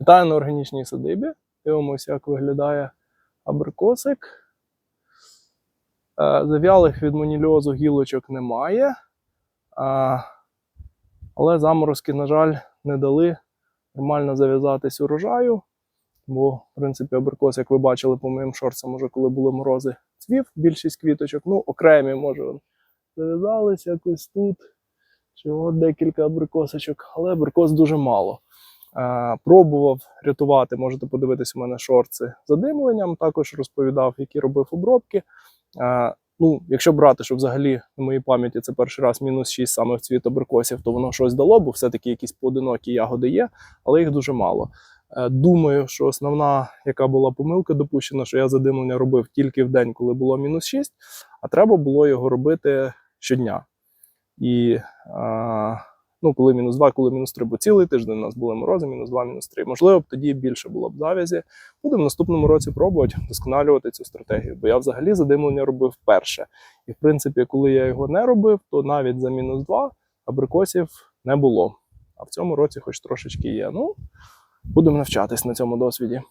Вітаю на органічній садибі. Дивимося, як виглядає абрикосик. Е, Зав'ялих від монільозу гілочок немає. Але заморозки, на жаль, не дали нормально зав'язатись урожаю. Бо, в принципі, абрикос, як ви бачили по моїм шорцам, уже коли були морози, цвів більшість квіточок. Ну, окремі, може, зав'язались якось тут. От декілька абрикосочок, але абрикос дуже мало. Е, Пробував рятувати, можете подивитися у мене шорти задимленням. Також розповідав, які робив обробки. Е, Ну, якщо брати, що взагалі на моїй пам'яті це перший раз мінус 6 саме в цвіт абрикосів, то воно щось дало, бо все-таки якісь поодинокі ягоди є, але їх дуже мало. Е, Думаю, що основна, яка була помилка допущена, що я задимлення робив тільки в день, коли було мінус 6, а треба було його робити щодня. І ну, коли мінус 2, коли мінус 3, бо цілий тиждень у нас були морози, мінус 2, мінус 3. Можливо, б тоді більше було б завязі. Будемо в наступному році пробувати вдосконалювати цю стратегію, бо я взагалі задимлення робив вперше. І в принципі, коли я його не робив, то навіть за мінус 2 абрикосів не було. А в цьому році хоч трошечки є. Ну, будемо навчатись на цьому досвіді.